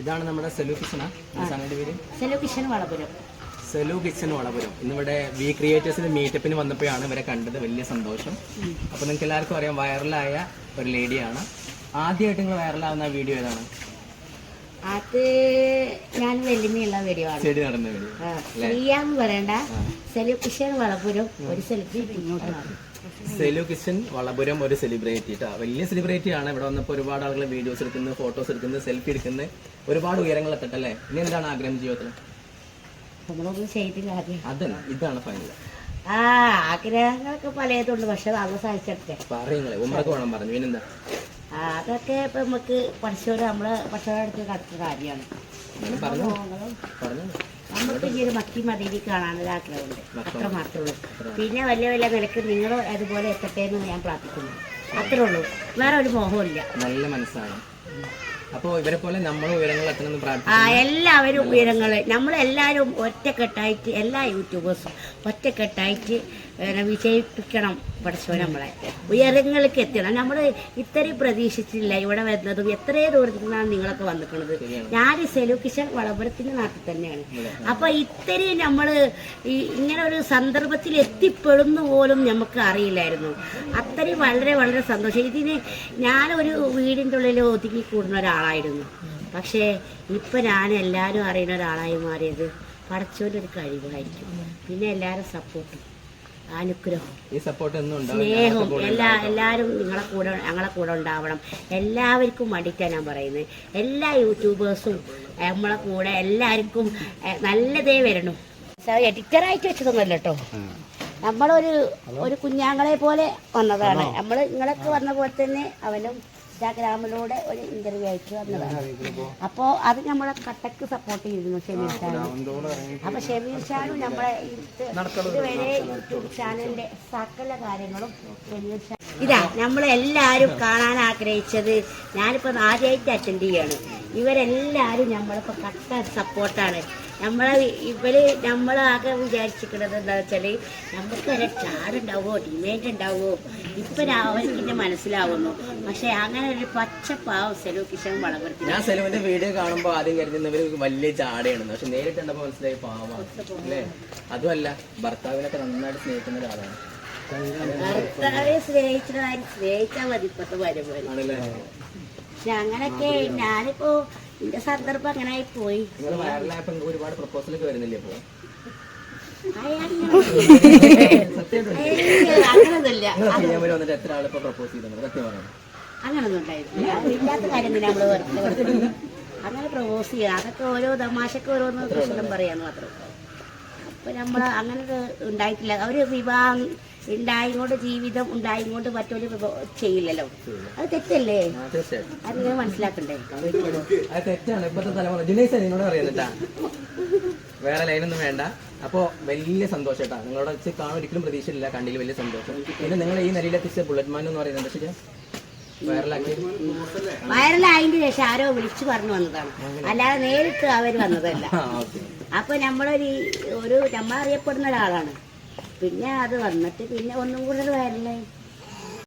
ഇതാണ് നമ്മുടെ സെലു കിച്ചണാ. പേര്. സെലു കിച്ചൺ വളപുരം. സെലു കിച്ചൺ വളപുരം. ഇന്നിവിടെ വി ക്രിയേറ്റേഴ്സിന്റെ മീറ്റപ്പിന് വന്നപ്പോഴാണ് ഇവരെ കണ്ടത്. വലിയ സന്തോഷം. അപ്പൊ നിങ്ങൾക്ക് എല്ലാവർക്കും അറിയാം വൈറലായ ഒരു ലേഡിയാണ് ആദ്യമായിട്ട് നിങ്ങൾ വൈറലാവുന്ന വീഡിയോ ഏതാണ്? അത് ഞാൻ വെല്ലുമിയുള്ള വീഡിയോ ആണ്. ചെടി നടന്ന വീഡിയോ ആ, ശ്രീയാന്ന് പറയണ്ട. സെലു കിഷൻ വളപുരം ഒരു സെലിബ്രിറ്റി ഇങ്ങോട്ട് സെലു കിച്ചൻ വളപുരം ഒരു സെലിബ്രിറ്റി കേട്ടോ വലിയ സെലിബ്രിറ്റി ആണ്. ഇവിടെ വന്നപ്പോൾ ഒരുപാട് ആളുകൾ വീഡിയോസ് എടുക്കുന്നത് ഫോട്ടോസ് എടുക്കുന്നത് സെൽഫി എടുക്കുന്നത് ഒരുപാട് ഉയരങ്ങൾ എത്തട്ടല്ലേ ഇനി എന്താണ് ആഗ്രഹം ജീവിതത്തിൽ നമ്മളൊന്നും ചെയ്തില്ല ആദ്യം. അതല്ല ഇതാണ് ഫൈനൽ ആ ആഗ്രഹങ്ങളൊക്കെ പലതുണ്ട്. പക്ഷെ നമ്മൾ സാധിച്ചെടുത്തേ പറയുങ്ങളെ ഉമ്മക്ക് വേണം പറഞ്ഞു. പിന്നെന്താ അതൊക്കെ ഇപ്പൊ നമുക്ക് പഠിച്ചവര് നമ്മൾ പഠിച്ചവരുടെ അടുത്ത് കാര്യമാണ്. പറഞ്ഞു. പറഞ്ഞു. ഈ ഒരു മതി മതിരി കാണാനൊരു ആഗ്രഹമുണ്ട്. അത്ര മാത്രമേ ഉള്ളൂ. പിന്നെ വലിയ വലിയ നിലയ്ക്ക് നിങ്ങൾ അതുപോലെ എത്തട്ടെ എന്ന് ഞാൻ പ്രാർത്ഥിക്കുന്നു. അത്രേ ഉള്ളൂ. വേറെ ഒരു മോഹമില്ല നല്ല മനസ്സാണ്. അപ്പോൾ ഇവരെ പോലെ നമ്മൾ ഉയരങ്ങൾ എത്തണമെന്ന് പ്രാർത്ഥിക്കുന്നു. ആ എല്ലാവരും ഉയരങ്ങൾ നമ്മളെല്ലാവരും ഒറ്റക്കെട്ടായിട്ട് എല്ലാ യൂട്യൂബേഴ്സും ഒറ്റക്കെട്ടായിട്ട് പിന്നെ വിജയിപ്പിക്കണം പഠിച്ചോ നമ്മളെ. ഉയരങ്ങൾക്ക് എത്തണം നമ്മൾ ഇത്രയും പ്രതീക്ഷിച്ചില്ല ഇവിടെ വരുന്നതും. എത്രയോ ദൂരത്തിൽ നിന്നാണ് നിങ്ങളൊക്കെ വന്നിട്ടുള്ളത്. ഞാൻ സെലു കിഷൻ വളപുരത്തിന്റെ നാട്ടിൽ തന്നെയാണ്. അപ്പൊ ഇത്രയും നമ്മൾ ഈ ഇങ്ങനെ ഒരു സന്ദർഭത്തിൽ എത്തിപ്പെടുന്നു പോലും നമുക്ക് അറിയില്ലായിരുന്നു. അത്രയും വളരെ വളരെ സന്തോഷം. ഇതിന് ഞാനൊരു വീടിന്റെ ഉള്ളിൽ ഒതുങ്ങി കൂടുന്ന ഒരാളായിരുന്നു. പക്ഷേ ഇപ്പം ഞാൻ എല്ലാവരും അറിയുന്ന ഒരാളായി മാറിയത് പഠിച്ചോന്റെ ഒരു കഴിവായിരിക്കും. പിന്നെ എല്ലാവരും സപ്പോർട്ടും അനുഗ്രഹം. ഈ സപ്പോർട്ട് സ്നേഹവും എല്ലാ എല്ലാവരും നിങ്ങളെ കൂടെ ഞങ്ങളെ കൂടെ ഉണ്ടാവണം. എല്ലാവർക്കും വേണ്ടിയിട്ടാണ് ഞാൻ പറയുന്നത്. എല്ലാ യൂട്യൂബേഴ്സും നമ്മളെ കൂടെ എല്ലാവർക്കും നല്ലതേ വരണം. എഡിറ്ററായിട്ട് വെച്ചതൊന്നുമല്ല കേട്ടോ. നമ്മളൊരു ഒരു കുഞ്ഞാങ്ങളെ പോലെ വന്നതാണ്. നമ്മൾ നിങ്ങളൊക്കെ വന്ന പോലെ തന്നെ അവനും ഇൻസ്റ്റാഗ്രാമിലൂടെ ഒരു ഇന്റർവ്യൂ ആയിട്ട് വന്നതാണ് അപ്പോ അത് നമ്മളെ കട്ടക്ക് സപ്പോർട്ട് ചെയ്തിരുന്നു ഷെമീർ ഷാനും. അപ്പൊ ഷെമീർ ഷാനും നമ്മളെ ഇത് ഇതുവരെ യൂട്യൂബ് ചാനലിന്റെ സകല കാര്യങ്ങളും ഷെമീർ ഷാൻ ഇതാ നമ്മളെല്ലാരും കാണാൻ ആഗ്രഹിച്ചത് ഞാനിപ്പോൾ ആദ്യമായിട്ട് അറ്റൻഡ് ചെയ്യാണ്. ഇവരെല്ലാവരും നമ്മളിപ്പോൾ കട്ട സപ്പോർട്ടാണ് നമ്മളെ ഇവർ നമ്മളാകെ വിചാരിച്ചിരിക്കുന്നത് എന്താ വെച്ചാൽ നമുക്കൊരു വരെ ചാടുണ്ടാവോ ഡിമാൻഡ് ഉണ്ടാവോ ഇപ്പൊ രാവിലെ മനസ്സിലാവുന്നു. പക്ഷെ അങ്ങനെ ഒരു പച്ചപ്പാവ് സെലു കിഷൻ വളർത്തി. ഞാൻ സെലുവിന്റെ വീഡിയോ കാണുമ്പോൾ ആദ്യം കരുതുന്നവർ വലിയ ചാടയാണ് പക്ഷെ നേരിട്ട് കണ്ടപ്പോൾ മനസ്സിലായി പാവാണ് അല്ലേ? അതുമല്ല ഭർത്താവിനൊക്കെ നന്നായിട്ട് സ്നേഹിക്കുന്ന ഒരാളാണ്. ഭർത്താവെ സ്നേഹിച്ചതായി സ്നേഹിച്ചാൽ മതി ഇപ്പത്തെ വരുമ്പോൾ പക്ഷെ അങ്ങനൊക്കെ ഞാനിപ്പോ എന്റെ സന്ദർഭം അങ്ങനെ ആയി പോയി ഒരുപാട് പ്രപ്പോസലൊക്കെ വരുന്നില്ലേ പ്രിയമ്പര് വന്നിട്ട് എത്ര പ്രപ്പോസ് ചെയ്തിട്ടുണ്ട്? സത്യം പറയണം അങ്ങനൊന്നും ഉണ്ടായിട്ടില്ല ഇല്ലാത്ത കാര്യം തന്നെ നമ്മൾ വെറുതെ അങ്ങനെ പ്രപ്പോസ് ചെയ്യുക അതൊക്കെ ഓരോ തമാശക്ക് ഓരോന്ന് പ്രശ്നം പറയാന്ന് മാത്രം. അപ്പൊ നമ്മൾ അങ്ങനെ ഉണ്ടായിട്ടില്ല. അവർ വിവാഹം ഉണ്ടായിക്കൊണ്ട് ജീവിതം ഉണ്ടായിക്കൊണ്ട് മറ്റൊരു ചെയ്യില്ലല്ലോ. അത് തെറ്റല്ലേ? അത് മനസ്സിലാക്കണ്ടേ? തെറ്റാണ്. ഇപ്പോഴത്തെ തലമുറ. വേറെ ലൈനൊന്നും വേണ്ട. അപ്പോൾ വലിയ സന്തോഷം കേട്ടോ. നിങ്ങളുടെ വെച്ച് കാണാൻ ഒരിക്കലും പ്രതീക്ഷയില്ല. കണ്ടില്ല വലിയ സന്തോഷം. പിന്നെ നിങ്ങൾ ഈ നിലയിലെത്തിച്ച ബുള്ളറ്റ് മാൻ എന്ന് പറയുന്നത് പക്ഷേ വൈറലാക്കി വൈറലായതിന് ശേഷം ആരോ വിളിച്ചു പറഞ്ഞു വന്നതാണ്. അല്ലാതെ നേരിട്ട് അവർ വന്നതല്ല. അപ്പൊ നമ്മളൊരു ഒരു നമ്മളറിയപ്പെടുന്ന ഒരാളാണ്. പിന്നെ അത് വന്നിട്ട് പിന്നെ ഒന്നും കൂടെ വൈറലായി